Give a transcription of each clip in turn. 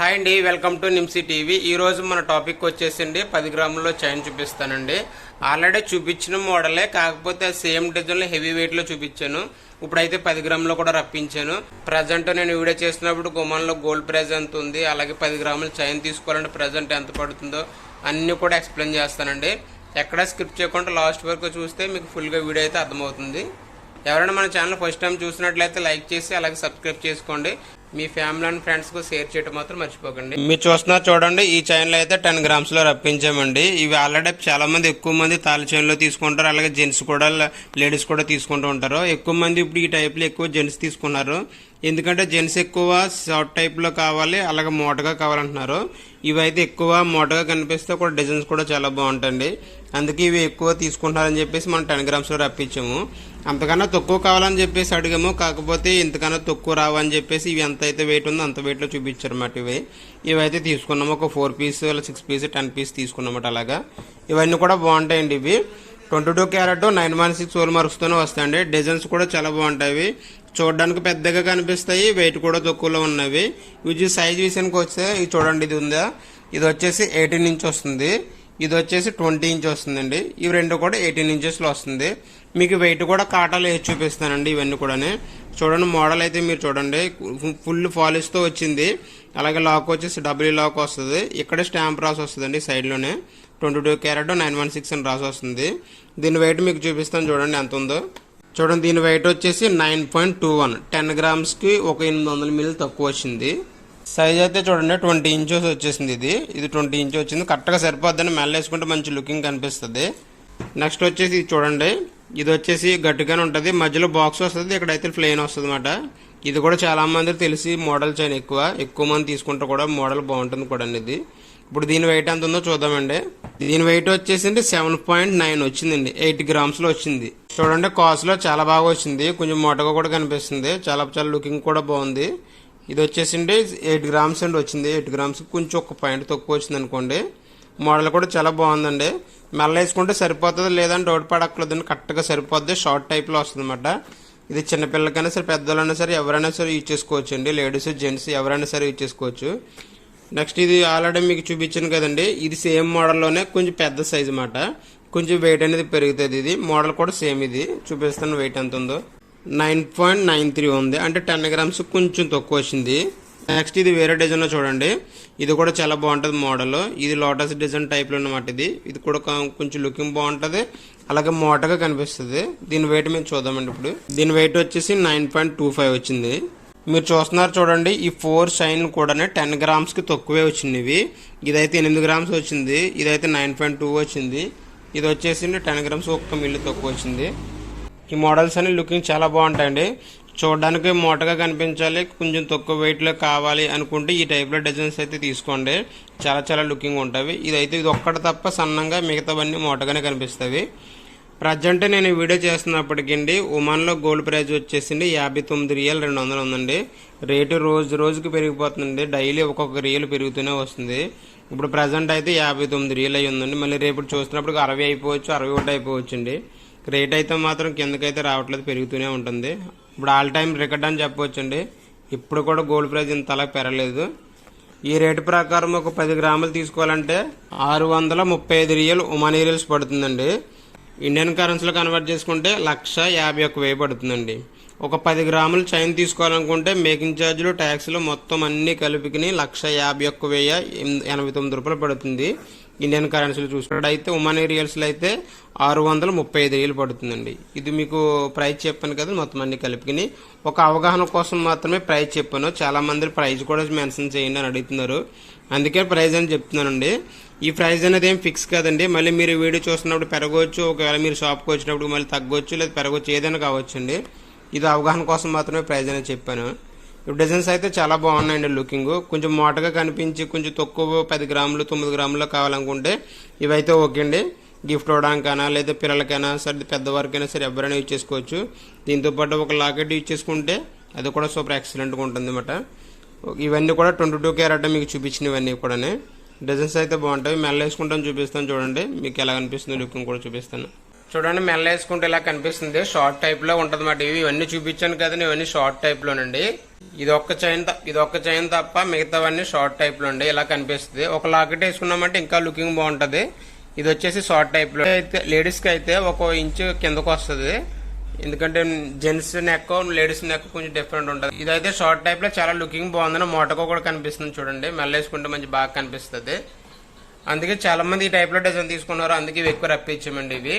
Hi అండి welcome to నిమ్సీ TV. ఈరోజు మన టాపిక్ వచ్చేసండి పది గ్రాముల్లో చైన్ చూపిస్తానండి. ఆల్రెడీ చూపించిన మోడలే కాకపోతే సేమ్ డిజైన్లో హెవీ వెయిట్లో చూపించాను. ఇప్పుడైతే పది గ్రాములు కూడా రప్పించాను. ప్రజెంట్ నేను వీడియో చేసినప్పుడు గుమ్మంలో గోల్డ్ ప్రైజ్ ఎంత ఉంది అలాగే పది గ్రాముల చైన్ తీసుకోవాలంటే ప్రజెంట్ ఎంత పడుతుందో అన్నీ కూడా ఎక్స్ప్లెయిన్ చేస్తానండి. ఎక్కడ స్క్రిప్ట్ చేయకుండా లాస్ట్ వరకు చూస్తే మీకు ఫుల్గా వీడియో అయితే అర్థమవుతుంది. ఎవరైనా మన ఛానల్ ఫస్ట్ టైం చూసినట్లయితే లైక్ చేసి అలాగే సబ్స్క్రైబ్ చేసుకోండి. మీ ఫ్యామిలీ అండ్ ఫ్రెండ్స్కు షేర్ చేయడం మాత్రం మర్చిపోకండి. మీరు చూస్తున్నారు చూడండి ఈ చైన్లో అయితే టెన్ గ్రామ్స్లో రప్పించామండి. ఇవి ఆల్రెడీ చాలా మంది ఎక్కువ మంది తాళ చైన్లో తీసుకుంటారు. అలాగే జెంట్స్ కూడా లేడీస్ కూడా తీసుకుంటూ ఉంటారు. ఎక్కువ మంది ఇప్పుడు ఈ టైప్లో ఎక్కువ జెంట్స్ తీసుకున్నారు. ఎందుకంటే జెంట్స్ ఎక్కువ షార్ట్ టైప్లో కావాలి అలాగే మోటగా కావాలంటున్నారు. ఇవైతే ఎక్కువ మోటగా కనిపిస్తే కూడా డిజైన్స్ కూడా చాలా బాగుంటుంది అందుకే ఇవి ఎక్కువ తీసుకుంటారని చెప్పేసి మనం టెన్ గ్రామ్స్లో రప్పించాము. అంతకన్నా తక్కువ కావాలని చెప్పేసి అడిగాము. కాకపోతే ఇంతకన్నా తక్కువ రావని చెప్పేసి ఇవి ఎంత అయితే వెయిట్ ఉందో అంత వెయిట్లో చూపించారన్నమాట చూపించారు అన్నమాట ఇవి. ఇవైతే తీసుకున్నాము. ఒక four piece six piece ten piece తీసుకున్నమాట అలాగా. ఇవన్నీ కూడా బాగుంటాయండి ఇవి. Twenty two carat nine one six whole మార్క్స్తోనే వస్తాయండి. డిజైన్స్ కూడా చాలా బాగుంటాయి చూడడానికి పెద్దగా కనిపిస్తాయి. వెయిట్ కూడా తక్కువలో ఉన్నవి. ఇవి సైజ్ విషయానికి వస్తే ఇది చూడండి ఇది ఉందా? ఇది వచ్చేసి ఎయిటీన్ ఇంచ్ వస్తుంది. ఇది వచ్చేసి ట్వంటీ ఇంచ్ వస్తుందండి. ఇవి రెండు కూడా ఎయిటీన్ ఇంచెస్లో వస్తుంది. మీకు వెయిట్ కూడా కాటాలు వేసి చూపిస్తానండి ఇవన్నీ కూడా చూడండి మోడల్ అయితే మీరు చూడండి. ఫుల్తో వచ్చింది. అలాగే లాక్ వచ్చేసి డబ్ల్యూ లాక్ వస్తుంది. ఇక్కడ స్టాంప్ రాసి వస్తుందండి సైడ్లోనే. Twenty two carat nine one six అని రాసి వస్తుంది. దీని వెయిట్ మీకు చూపిస్తాను చూడండి ఎంత ఉందో. చూడండి దీని వెయిట్ వచ్చేసి nine point two one. Ten గ్రామ్స్కి ఒక ఎనిమిది వందల మిల్లు తక్కువ వచ్చింది. సైజ్ అయితే చూడండి ట్వంటీ ఇంచెస్ వచ్చేసింది ఇది. ఇది ట్వంటీ ఇంచ్ వచ్చింది. కరెక్ట్గా సరిపోద్దని మెల్ల వేసుకుంటే మంచి లుకింగ్ కనిపిస్తుంది. నెక్స్ట్ వచ్చేసి ఇది చూడండి. ఇది వచ్చేసి గట్టిగానే ఉంటుంది. మధ్యలో బాక్స్ వస్తుంది ఇక్కడైతే ప్లెయిన్ వస్తుంది అనమాట ఇది కూడా చాలా మంది తెలిసి మోడల్ చైన్ ఎక్కువ. ఎక్కువ మంది తీసుకుంటే కూడా మోడల్ బాగుంటుంది కూడా ఇది. ఇప్పుడు దీని వెయిట్ ఎంత ఉందో చూద్దామండి. దీని వెయిట్ వచ్చేసి సెవెన్ పాయింట్ నైన్ వచ్చిందండి. ఎయిట్ గ్రామ్స్లో వచ్చింది. చూడండి కాస్ట్లో చాలా బాగా వచ్చింది. కొంచెం మొటగా కూడా కనిపిస్తుంది. చాలా చాలా లుకింగ్ కూడా బాగుంది. ఇది వచ్చేసిండి ఎయిట్ గ్రామ్స్ అండి వచ్చింది. ఎయిట్ గ్రామ్స్ కొంచెం ఒక పాయింట్ తక్కువ వచ్చింది అనుకోండి. మోడల్ కూడా చాలా బాగుందండి. మెల్ల వేసుకుంటే సరిపోతుంది లేదంటే డౌట్ పడక్కలేదండి కరెక్ట్గా సరిపోద్ది. షార్ట్ టైప్లో వస్తుంది అనమాట ఇది చిన్నపిల్లలకైనా సరే పెద్దవాళ్ళైనా సరే ఎవరైనా సరే యూజ్ చేసుకోవచ్చు అండి. లేడీస్ జెంట్స్ ఎవరైనా సరే యూజ్ చేసుకోవచ్చు. నెక్స్ట్ ఇది ఆల్రెడీ మీకు చూపించాను కదండి. ఇది సేమ్ మోడల్లోనే కొంచెం పెద్ద సైజ్ అన్నమాట. కొంచెం వెయిట్ అనేది పెరుగుతుంది ఇది. మోడల్ కూడా సేమ్ ఇది. చూపిస్తాను వెయిట్ ఎంత ఉందో నైన్ పాయింట్ నైన్ త్రీ ఉంది. అంటే టెన్ గ్రామ్స్ కొంచెం తక్కువ వచ్చింది. నెక్స్ట్ ఇది వేరే డిజైన్లో చూడండి. ఇది కూడా చాలా బాగుంటుంది మోడల్. ఇది లోటస్ డిజైన్ టైప్లో అనమాట ఇది. ఇది కూడా కొంచెం లుకింగ్ బాగుంటుంది. అలాగే మోటగా కనిపిస్తుంది. దీని వెయిట్ మేము చూద్దామండి ఇప్పుడు. దీని వెయిట్ వచ్చేసి నైన్ పాయింట్ టూ ఫైవ్ వచ్చింది. మీరు చూస్తున్నారు చూడండి ఈ ఫోర్ షైన్ కూడా టెన్ గ్రామ్స్కి తక్కువే వచ్చింది ఇవి ఇదైతే ఎనిమిది గ్రామ్స్ వచ్చింది. ఇదైతే నైన్ పాయింట్ టూ వచ్చింది. ఇది వచ్చేసి టెన్ గ్రామ్స్ ఒక్క మిల్లు తక్కువ వచ్చింది. ఈ మోడల్స్ అన్ని లుకింగ్ చాలా బాగుంటాయండి. చూడడానికి మోటగా కనిపించాలి కొంచెం తక్కువ వెయిట్లో కావాలి అనుకుంటే ఈ టైప్లో డిజైన్స్ అయితే తీసుకోండి. చాలా చాలా లుకింగ్ ఉంటాయి. ఇదైతే ఇది ఒక్కటి తప్ప సన్నంగా మిగతావన్నీ మోటగానే కనిపిస్తాయి. ప్రజెంట్ నేను వీడియో చేస్తున్నప్పటికండి ఉమాన్లో గోల్డ్ ప్రైజ్ వచ్చేసింది యాభై తొమ్మిది రియల్ రెండు వందలు ఉందండి. రేటు రోజు రోజుకి పెరిగిపోతుందండి. డైలీ ఒక్కొక్క రియల్ పెరుగుతూనే వస్తుంది. ఇప్పుడు ప్రజెంట్ అయితే యాభై తొమ్మిది రియల్ అయ్యి ఉందండి. మళ్ళీ రేపు చూసినప్పుడు అరవై అయిపోవచ్చు అరవై ఒకటి అయిపోవచ్చు అండి రేట్ అయితే మాత్రం కిందకైతే రావట్లేదు పెరుగుతూనే ఉంటుంది. ఇప్పుడు ఆల్ టైం రికార్డ్ అని చెప్పవచ్చండి ఇప్పుడు కూడా గోల్డ్ ప్రైస్ ఇంత అలా పెరగలేదు. ఈ రేటు ప్రకారం ఒక పది గ్రాములు తీసుకోవాలంటే ఆరు వందల ముప్పై ఐదు రియల్ ఒమానీ రియల్స్ పడుతుందండి. ఇండియన్ కరెన్సీలో కన్వర్ట్ చేసుకుంటే లక్ష యాభై ఒక్క వెయ్యి పడుతుందండి. ఒక పది గ్రాములు చైన్ తీసుకోవాలనుకుంటే మేకింగ్ ఛార్జీలు ట్యాక్స్లు మొత్తం అన్నీ కలిపికి లక్ష యాభై ఒక్క వెయ్యి ఎనభై తొమ్మిది రూపాయలు పడుతుంది. ఇండియన్ కరెన్సీలో చూసుకున్నట్టయితే ఉమానీ రియల్స్లో అయితే ఆరు వందల ముప్పై ఐదు రియలు పడుతుందండి. ఇది మీకు ప్రైస్ చెప్పాను కదా మొత్తం అన్ని కలిపికిని. ఒక అవగాహన కోసం మాత్రమే ప్రైస్ చెప్పాను. చాలా మంది ప్రైస్ కూడా మెన్షన్ చేయండి అని అడుగుతున్నారు. అందుకే ప్రైజ్ అని చెప్తున్నానండి. ఈ ప్రైజ్ అనేది ఏం ఫిక్స్ కాదండి. మళ్ళీ మీరు వీడియో చూస్తున్నప్పుడు పెరగవచ్చు ఒకవేళ మీరు షాప్కి వచ్చినప్పుడు మళ్ళీ తగ్గవచ్చు లేదా పెరగవచ్చు ఏదైనా కావచ్చు అండి ఇది అవగాహన కోసం మాత్రమే ప్రైజ్ అనేది చెప్పాను. డిజైన్స్ అయితే చాలా బాగున్నాయండి లుకింగ్. కొంచెం మోటగా కనిపించి కొంచెం తక్కువ పది గ్రాములు తొమ్మిది గ్రాములు కావాలనుకుంటే ఇవైతే ఓకే అండి. గిఫ్ట్ ఇవ్వడానికైనా లేదా పిల్లలకైనా సరే పెద్దవారికైనా సరే ఎవరైనా యూజ్ చేసుకోవచ్చు. దీంతో పాటు ఒక లాకెట్ యూజ్ చేసుకుంటే అది కూడా సూపర్ ఎక్సలెంట్గా ఉంటుంది అన్నమాట ఇవన్నీ కూడా ట్వంటీ టూ క్యారెట్ మీకు చూపించినవన్నీ కూడా డిజైన్స్ అయితే బాగుంటాయి. మెల్ల వేసుకుంటాను చూపిస్తాను చూడండి. మీకు ఎలా అనిపిస్తుంది లుకింగ్ కూడా చూపిస్తాను. చూడండి మెల్ల వేసుకుంటే ఇలా కనిపిస్తుంది. షార్ట్ టైప్లో ఉంటుంది మాట ఇవి ఇవన్నీ చూపించాను కదా ఇవన్నీ షార్ట్ టైప్ లోనండి. ఇది ఒక్క చైన్ ఇది ఒక్క చైన్ తప్ప మిగతావన్నీ షార్ట్ టైప్లో అండి ఇలా కనిపిస్తుంది. ఒక లాకెట్ వేసుకున్నామంటే ఇంకా లుకింగ్ బాగుంటది. ఇది వచ్చేసి షార్ట్ టైప్లో. అయితే లేడీస్కి అయితే ఒక ఇంచు కిందకు వస్తుంది. ఎందుకంటే జెంట్స్ నెక్ లేడీస్ నెక్ కొంచెం డిఫరెంట్ ఉంటుంది. ఇదైతే షార్ట్ టైప్లో చాలా లుకింగ్ బాగుందని మోటకో కూడా కనిపిస్తుంది చూడండి. మెల్ల వేసుకుంటే మంచి బాగా కనిపిస్తుంది. అందుకే చాలా మంది ఈ టైప్లో డిజైన్ తీసుకున్నారు. అందుకే ఇవి ఎక్కువ రప్పించామండి ఇవి.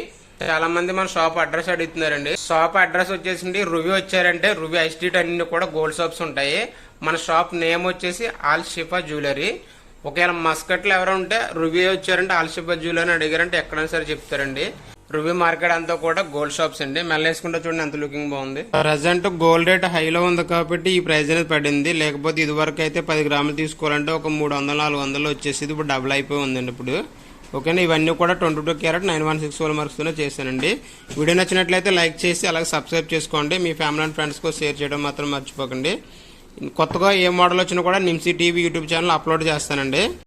చాలా మంది మన షాప్ అడ్రస్ అడుగుతున్నారండి. షాప్ అడ్రస్ వచ్చేసి రువి వచ్చారంటే రువి ఐ అన్ని కూడా గోల్డ్ షాప్స్ ఉంటాయి. మన షాప్ నేమ్ వచ్చేసి ఆల్ షిఫా జ్యువెలరీ. ఒకవేళ మస్కట్లో ఎవరు ఉంటే రువి వచ్చారంటే ఆల్ షిఫా జ్యువెలరీ అని అడిగారంటే ఎక్కడైనా సరే చెప్తారండి. రువి మార్కెట్ అంతా కూడా గోల్డ్ షాప్స్ అండి. మెల్ల వేసుకుంటే చూడండి ఎంత లుకింగ్ బాగుంది. ప్రజెంట్ గోల్డ్ రేట్ హైలో ఉంది కాబట్టి ఈ ప్రైస్ అనేది పడింది. లేకపోతే ఇది వరకు అయితే పది గ్రాములు తీసుకోవాలంటే ఒక మూడు వందలు నాలుగు వందలు వచ్చేసి ఇప్పుడు డబుల్ అయిపోయి ఉందండి ఇప్పుడు. ఓకేనా? ఇవన్నీ కూడా twenty two carat nine one six four మార్క్స్తోనే చేశానండి. వీడియో నచ్చినట్లయితే లైక్ చేసి అలాగే సబ్స్క్రైబ్ చేసుకోండి. మీ ఫ్యామిలీ అండ్ ఫ్రెండ్స్కి షేర్ చేయడం మాత్రం మర్చిపోకండి. కొత్తగా ఏ మోడల్ వచ్చినా కూడా Nimsi TV YouTube channel upload చేస్తానండి.